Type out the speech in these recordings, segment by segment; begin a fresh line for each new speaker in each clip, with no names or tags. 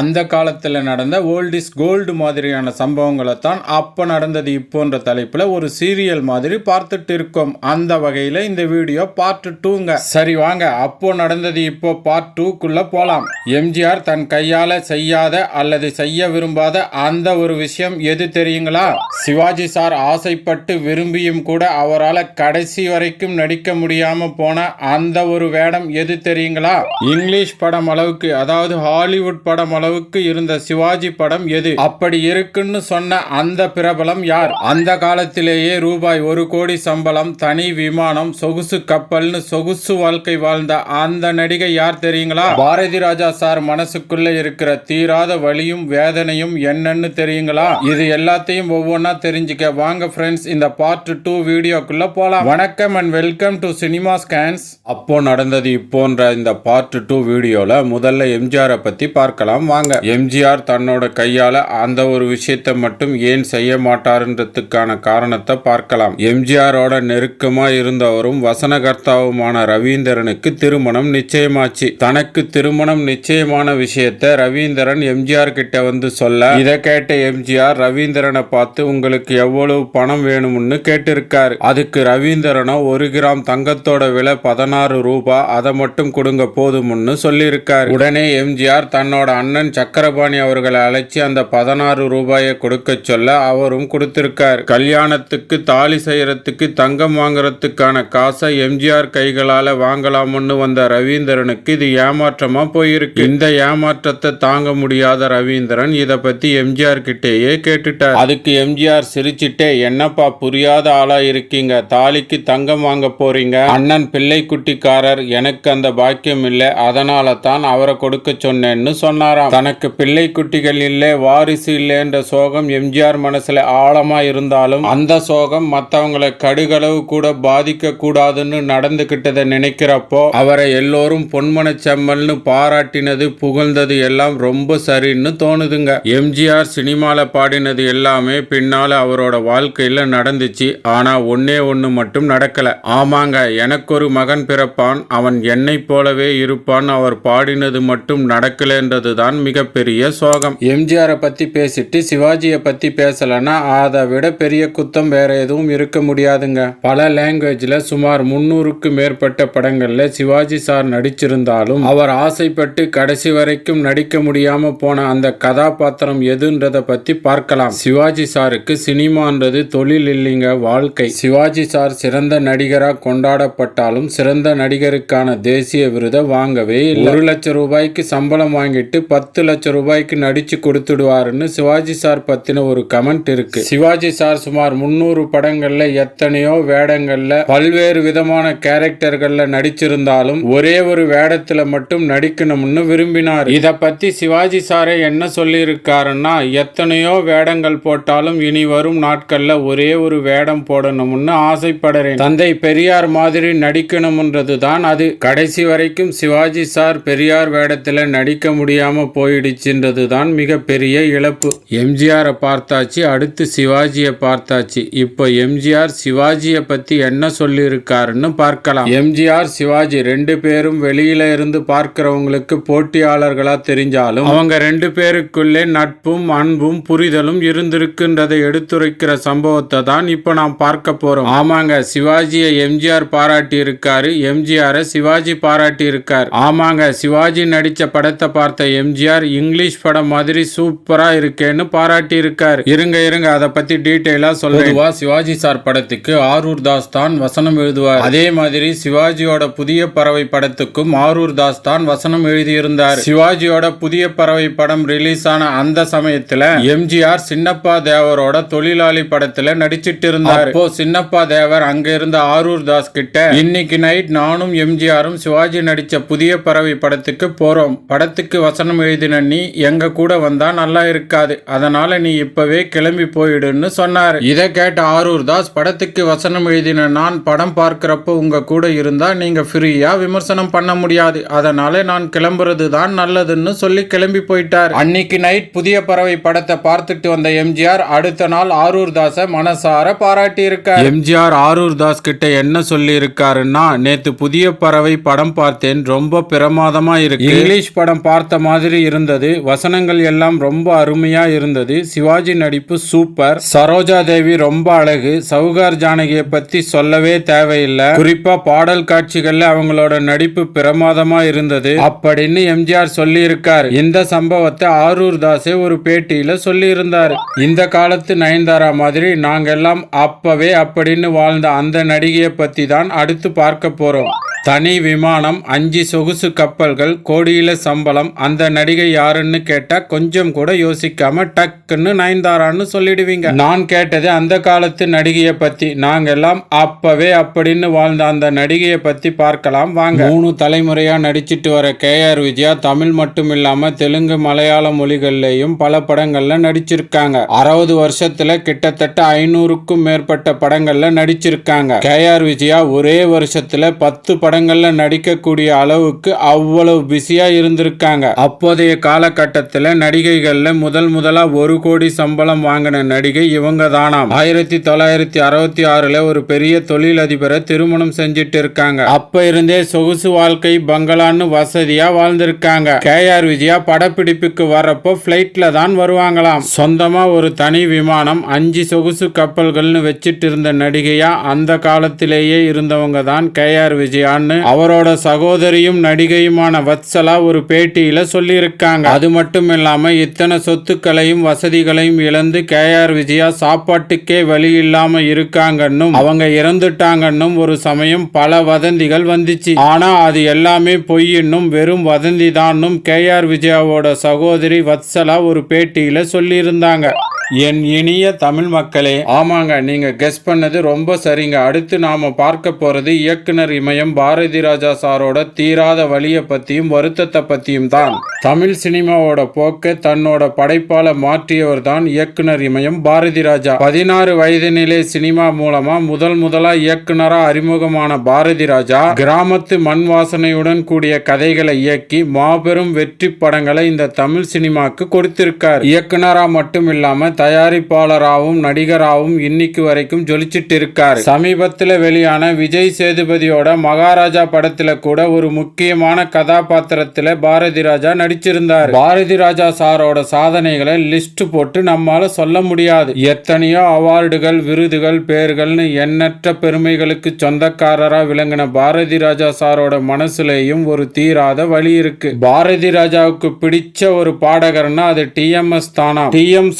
அந்த காலத்தில் நடந்த ஓல்ட் இஸ் கோல்டு மாதிரியான சம்பவங்களை தான் அப்போ நடந்தது இப்போன்ற தலைப்பில் ஒரு சீரியல் மாதிரி பார்த்துட்டு இருக்கோம். அந்த வகையில் இந்த வீடியோ பார்ட் டூங்க சரி வாங்க. அப்போ நடந்தது இப்போ பார்ட் டூக்குள்ளே போகலாம் எம்ஜிஆர் தன் கையால் செய்யாத அல்லது செய்ய விரும்பாத அந்த ஒரு விஷயம் எது தெரியுங்களா? சிவாஜி சார் ஆசைப்பட்டு விரும்பியும் கூட அவரால் கடைசி வரைக்கும் நடிக்க முடியாமல் போன அந்த ஒரு வேடம் எது தெரியுங்களா? இங்கிலீஷ் படம் அளவுக்கு அதாவது ஹாலிவுட் படம் அளவுக்கு இருந்த சிவாஜி படம் எது? அப்படி இருக்குன்னு சொன்ன அந்த பிரபலம் யார்? அந்த காலத்திலேயே ரூபாய் ஒரு கோடி சம்பளம் தனி விமானம் சொகுசு கப்பல்னு சொகுசு வாழ்க்கை வாழ்ந்த அந்த நடிகை யார் தெரியுங்களா? பாரதி ராஜா சார் மனசுக்குள்ள இருக்கிற தீராத வழியும் வேதனையும் என்னன்னு தெரியுங்களா? இது எல்லாத்தையும் ஒவ்வொன்றா தெரிஞ்சுக்க வாங்க ஃப்ரெண்ட்ஸ் இந்த பார்ட் டூ வீடியோக்குள்ள போலாம். வணக்கம் and welcome to cinema scans அப்போ நடந்தது இப்போன்ற இந்த பார்ட் டூ வீடியோல முதல்ல எம்ஜிஆரை பத்தி பார்க்கலாம். வாங்க எம்ஜிஆர் தன்னோட கையால அந்த ஒரு விஷயத்தை மட்டும் ஏன் செய்ய மாட்டாருன்றதுக்கான காரணத்தை பார்க்கலாம். எம்ஜிஆரோட நெருக்கமா இருந்தவரும் வசனகர்த்தாவுமான ரவீந்திரனுக்கு திருமணம் நிச்சயமாச்சு. தனக்கு திருமணம் நிச்சயமான விஷயத்தை ரவீந்திரன் எம்ஜிஆர் கிட்ட வந்து சொல்ல இதை கேட்ட எம்ஜிஆர் ரவீந்திரனை பார்த்து உங்களுக்கு எவ்வளவு பணம் வேணும்னு கேட்டிருக்காரு. அதுக்கு ரவீந்திரனோ ஒரு கிராம் தங்கத்தோட விலை பதினாறு ரூபாய் அதை மட்டும் கொடுங்க போதும்னு சொல்லியிருக்காரு. உடனே எம்ஜிஆர் தன்னோட அண்ணன் சக்கரபாணி அவர்களை அழைச்சி அந்த பதினாறு ரூபாயை கொடுக்க சொல்ல அவரும் கொடுத்திருக்கார். கல்யாணத்துக்கு தாலி செய்யறதுக்கு தங்கம் வாங்குறதுக்கான காசை எம்ஜிஆர் கைகளால வாங்கலாம்னு வந்த ரவீந்திரனுக்கு இது ஏமாற்றமா போயிருக்கு. இந்த ஏமாற்றத்தை தாங்க முடியாத ரவீந்திரன் இத பத்தி எம்ஜிஆர் கிட்டேயே கேட்டுட்டார். அதுக்கு எம்ஜிஆர் சிரிச்சிட்டே என்னப்பா புரியாத ஆளா இருக்கீங்க? தாலிக்கு தங்கம் வாங்க போறீங்க? அண்ணன் பிள்ளை குட்டிக்காரர் எனக்கு அந்த பாக்கியம் இல்லை. அதனால தான் அவரை கொடுக்க சொன்னேன்னு சொன்னாராம். தனக்கு பிள்ளை குட்டிகள் இல்லை வாரிசு இல்லை என்ற சோகம் எம்ஜிஆர் மனசுல ஆழமா இருந்தாலும் அந்த சோகம் மத்தவங்களை கடுகளவு கூட பாதிக்க கூடாதுன்னு நடந்துகிட்டதை நினைக்கிறப்போ அவரை எல்லோரும் பொன்மன செம்மல்னு பாராட்டினது புகழ்ந்தது எல்லாம் ரொம்ப சரின்னு தோணுதுங்க. எம்ஜிஆர் சினிமால பாடினது எல்லாமே பின்னால அவரோட வாழ்க்கையில நடந்துச்சு. ஆனா ஒன்னே ஒண்ணு மட்டும் நடக்கல. ஆமாங்க எனக்கு ஒரு மகன் பிறப்பான். அவன் என்னை போலவே இருப்பான். அவர் பாடினது மட்டும் நடக்கலன்றது தான் மிகப்பெரிய சோகம். எம்ஜிஆரை பத்தி பேசிட்டு சிவாஜியை பத்தி பேசலன்னா அதை விட பெரிய குத்தம் வேற எதுவும் இருக்க முடியாதுங்க. பல லாங்குவேஜ்ல சுமார் முன்னூறுக்கு மேற்பட்ட படங்கள்ல சிவாஜி சார் நடிச்சிருந்தாலும் அவர் ஆசைப்பட்டு கடைசி வரைக்கும் நடிக்க முடியாம போன அந்த கதாபாத்திரம் எதுன்றத பத்தி பார்க்கலாம். சிவாஜி சாருக்கு சினிமான்றது தொழில் இல்லைங்க வாழ்க்கை. சிவாஜி சார் சிறந்த நடிகரா கொண்டாடப்பட்டாலும் சிறந்த நடிகருக்கான தேசிய விருதை வாங்கவே இல்லை. ஒரு லட்சம் ரூபாய்க்கு சம்பளம் வாங்கிட்டு பத்து பத்து லட்சம் ரூபாய்க்கு நடித்து கொடுத்துடுவாருன்னு சிவாஜி சார் பற்றின ஒரு கமெண்ட் இருக்கு. சிவாஜி சார் சுமார் முன்னூறு படங்களில் எத்தனையோ வேடங்களில் பல்வேறு விதமான கேரக்டர்களில் நடிச்சிருந்தாலும் ஒரே ஒரு வேடத்தில் மட்டும் நடிக்கணும்னு விரும்பினார். இதை பற்றி சிவாஜி சாரே என்ன சொல்லியிருக்காருன்னா எத்தனையோ வேடங்கள் போட்டாலும் இனி வரும் நாட்களில் ஒரே ஒரு வேடம் போடணும்னு ஆசைப்படுறேன். தந்தை பெரியார் மாதிரி நடிக்கணும்ன்றது தான் அது. கடைசி வரைக்கும் சிவாஜி சார் பெரியார் வேடத்தில் நடிக்க முடியாமல் போயிடுச்சுன்றது தான் மிகப்பெரிய இழப்பு. எம்ஜிஆரை பார்த்தாச்சு அடுத்து சிவாஜியை பார்த்தாச்சு. இப்போ எம்ஜிஆர் சிவாஜியை பற்றி என்ன சொல்லியிருக்காருன்னு பார்க்கலாம். எம்ஜிஆர் சிவாஜி ரெண்டு பேரும் வெளியில இருந்து பார்க்கிறவங்களுக்கு போட்டியாளர்களாக தெரிஞ்சாலும் அவங்க ரெண்டு பேருக்குள்ளே நட்பும் அன்பும் புரிதலும் இருந்திருக்குன்றதை எடுத்துரைக்கிற சம்பவத்தை தான் இப்போ நாம் பார்க்க போகிறோம் ஆமாங்க சிவாஜியை எம்ஜிஆர் பாராட்டி இருக்காரு எம்ஜிஆரை சிவாஜி பாராட்டி இருக்கார் ஆமாங்க சிவாஜி நடித்த படத்தை பார்த்த எம்ஜிஆர் இங்கிலீஷ் படம் மாதிரி சூப்பரா இருக்கேன்னு பாராட்டி இருக்கார் இருங்க இருங்க அதை பத்தி டீட்டெயிலா சொல்லுவா சிவாஜி சார் படத்துக்கு ஆரூர் தாஸ் தான் வசனம் எழுதுவார். அதே மாதிரி சிவாஜியோட புதிய பறவை படத்துக்கும் ஆரூர் தாஸ் தான் வசனம் எழுதியிருந்தார். சிவாஜியோட புதிய பறவை படம் ரிலீஸ் ஆன அந்த சமயத்துல எம்ஜிஆர் சின்னப்பா தேவரோட தொழிலாளி படத்துல நடிச்சிட்டு இருந்தார் அப்போ சின்னப்பா தேவர் அங்க இருந்த ஆரூர் தாஸ் கிட்ட இன்னைக்கு நைட் நானும் எம்ஜிஆரும் சிவாஜி நடிச்ச புதிய பறவை படத்துக்கு போறோம். படத்துக்கு வசனம் எழுதி நீ எங்க கூட வந்தா நல்லா இருக்காது. அதனால நீ இப்பவே கிளம்பி போயிடுன்னு சொன்னாரு. இதை கேட்ட ஆரூர் தாஸ் படத்துக்கு வசனம் எழுதின நான் படம் பார்க்கிறப்போ உங்க கூட இருந்தா நீங்க ஃப்ரீயா விமர்சனம் பண்ண முடியாது. அதனால நான் கிளம்புறது தான் நல்லதுன்னு சொல்லி கிளம்பி போயிட்டார். அன்னைக்கு நைட் புதிய பறவை படத்தை பார்த்துட்டு வந்த எம்ஜிஆர் அடுத்த நாள் ஆரூர் தாஸை மனசார பாராட்டி இருக்கார் எம்ஜிஆர் ஆரூர் தாஸ் கிட்ட என்ன சொல்லி இருக்காருன்னா நேத்து புதிய பறவை படம் பார்த்தேன். ரொம்ப பிரமாதமா இருக்கு. இங்கிலீஷ் படம் பார்த்த மாதிரி இருந்தது. வசனங்கள் எல்லாம் ரொம்ப அருமையாக இருந்தது. சிவாஜி நடிப்பு சூப்பர் சரோஜா தேவி ரொம்ப அழகு. சவுகார் ஜானகியை பற்றி சொல்லவே தேவையில்லை. குறிப்பாக பாடல் காட்சிகளில் அவங்களோட நடிப்பு பிரமாதமாக இருந்தது. அப்படின்னு எம்ஜிஆர் சொல்லியிருக்கார். இந்த சம்பவத்தை ஆரூர் தாஸே ஒரு பேட்டியில் சொல்லியிருந்தார். இந்த காலத்து நயன்தாரா மாதிரி நாங்கெல்லாம் அப்பவே அப்படின்னு வாழ்ந்த அந்த நடிகையை பற்றி தான் அடுத்து பார்க்க போகிறோம் தனி விமானம் அஞ்சு சொகுசு கப்பல்கள் கோடியில சம்பளம் அந்த நடிகை யாருன்னு கேட்டா கொஞ்சம் கூட யோசிக்காம டக்குன்னு நயன்தாரான்னு சொல்லிடுவீங்க. நான் கேட்டது அந்த காலத்து நடிகையை பத்தி. நாங்கெல்லாம் அப்பவே அப்படின்னு வாழ்ந்த அந்த நடிகையை பத்தி பார்க்கலாம் வாங்க. மூணு தலைமுறையா நடிச்சிட்டு வர கே ஆர் விஜயா தமிழ் மட்டும் இல்லாம தெலுங்கு மலையாள மொழிகள்லயும் பல படங்கள்ல நடிச்சிருக்காங்க. அறுபது வருஷத்துல கிட்டத்தட்ட ஐநூறுக்கும் மேற்பட்ட படங்கள்ல நடிச்சிருக்காங்க. கே ஆர் விஜயா ஒரே வருஷத்துல பத்து படம் படங்கள்ல நடிக்கக்கூடிய அளவுக்கு அவ்வளவு பிஸியா இருந்திருக்காங்க. அப்போதைய காலகட்டத்துல நடிகைகள்ல முதல் முதலா ஒரு கோடி சம்பளம் வாங்கின நடிகை இவங்க தானாம் ஆயிரத்தி தொள்ளாயிரத்தி அறுபத்தி ஆறுல ஒரு பெரிய தொழிலதிபரை திருமணம் செஞ்சுட்டு இருக்காங்க. அப்ப இருந்தே சொகுசு வாழ்க்கை பங்களான்னு வசதியா வாழ்ந்திருக்காங்க. கே ஆர் விஜயா படப்பிடிப்புக்கு வரப்போ பிளைட்ல தான் வருவாங்களாம். சொந்தமா ஒரு தனி விமானம் அஞ்சு சொகுசு கப்பல்கள்னு வச்சிட்டு இருந்த நடிகையா அந்த காலத்திலேயே இருந்தவங்க தான் கே ஆர் விஜயான்னு அவரோட சகோதரியும் நடிகையுமான வத்சலா ஒரு பேட்டியில சொல்லியிருக்காங்க. அது மட்டும் இல்லாம இத்தனை சொத்துக்களையும் வசதிகளையும் இழந்து கே. ஆர். விஜயா சாப்பாட்டுக்கே வழி இல்லாம இருக்காங்கன்னும் அவங்க இறந்துட்டாங்கன்னும் ஒரு சமயம் பல வதந்திகள் வந்துச்சு. ஆனா அது எல்லாமே பொய்யின்னும் வெறும் வதந்தி தான்னும் கே. ஆர். விஜயாவோட சகோதரி வத்சலா ஒரு பேட்டியில சொல்லியிருந்தாங்க. என் இனிய தமிழ் மக்களே ஆமாங்க நீங்க கெஸ் பண்ணது ரொம்ப சரிங்க. அடுத்து நாம பார்க்க போறது இயக்குனர் இமயம் பாரதி ராஜா சாரோட தீராத வழியை பத்தியும் வருத்தத்தை பத்தியும் தான். தமிழ் சினிமாவோட போக்கை தன்னோட படைப்பால மாற்றியவர் தான் இயக்குனர் இமயம் பாரதி ராஜா. பதினாறு வயதினிலே சினிமா மூலமா முதல் முதலா இயக்குனரா அறிமுகமான பாரதி ராஜா கிராமத்து மண் வாசனையுடன் கூடிய கதைகளை இயக்கி மாபெரும் வெற்றி படங்களை இந்த தமிழ் சினிமாக்கு கொடுத்திருக்கார். இயக்குனரா மட்டும் இல்லாம தயாரிப்பாளராகவும் நடிகராகவும் இன்னைக்கு வரைக்கும் ஜொலிச்சிட்டு இருக்காரு சமீபத்தில் வெளியான விஜய் சேதுபதியோட மகாராஜா படத்துல கூட ஒரு முக்கியமான கதாபாத்திரத்துல பாரதி ராஜா நடிச்சிருந்தார். பாரதி ராஜா சாரோட சாதனைகளை லிஸ்ட் போட்டு நம்மால சொல்ல முடியாது. எத்தனையோ அவார்டுகள் விருதுகள் பேர்கள்னு எண்ணற்ற பெருமைகளுக்கு சொந்தக்காரரா விளங்கின பாரதி ராஜா சாரோட மனசுலேயும் ஒரு தீராத வழி இருக்கு. பாரதி ராஜாவுக்கு பிடிச்ச ஒரு பாடகர்னா அது டிஎம்எஸ் தானா? டி எம்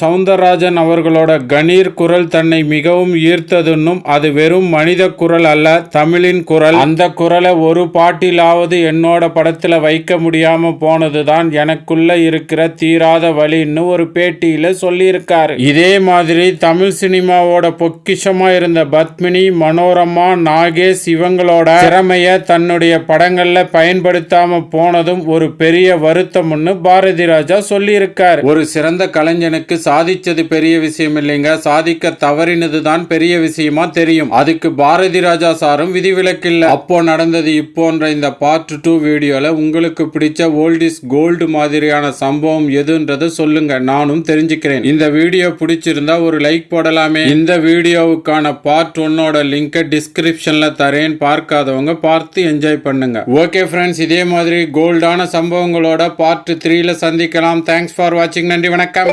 சவுந்தரராஜன் அவர்களோட கணீர் குரல் தன்னை மிகவும் ஈர்த்ததுன்னும் அது வெறும் மனித குரல் அல்ல தமிழின் குரல். அந்த குரலை ஒரு பாட்டிலாவது என்னோட படத்தில் வைக்க முடியாம போனதுதான் எனக்குள்ள இருக்கிற தீராத வழின்னு ஒரு பேட்டியில சொல்லியிருக்காரு. இதே மாதிரி தமிழ் சினிமாவோட பொக்கிஷமா இருந்த பத்மினி மனோரமா நாகேஷ் இவங்களோட திறமைய தன்னுடைய படங்கள்ல பயன்படுத்தாம போனதும் ஒரு பெரிய வருத்தம்னு பாரதி ராஜா சொல்லியிருக்கார். ஒரு சிறந்த கலைஞனுக்கு சாதிச்சது பெரிய விஷயம் இல்லைங்க சாதிக்க தவறினது தான் பெரிய விஷயமா தெரியும். அதுக்கு பாரதி ராஜா சாரும் விதிவிலக்கில்லை. அப்போ நடந்தது இப்போன்ற இந்த பார்ட் டூ வீடியோல உங்களுக்கு பிடிச்ச ஓல்ட் இஸ் கோல்டு மாதிரியான சம்பவம் எதுன்றதை சொல்லுங்க. நானும் தெரிஞ்சுக்கிறேன். இந்த வீடியோ பிடிச்சிருந்தா ஒரு லைக் போடலாமே. இந்த வீடியோவுக்கான பார்ட் ஒன்னோட லிங்கை டிஸ்கிரிப்ஷன்ல தரேன். பார்க்காதவங்க பார்த்து என்ஜாய் பண்ணுங்க. ஓகே ஃப்ரெண்ட்ஸ் இதே மாதிரி கோல்டான சம்பவங்களோட பார்ட் த்ரீல சந்திக்கலாம். தேங்க்ஸ் ஃபார் வாட்சிங் நன்றி வணக்கம்.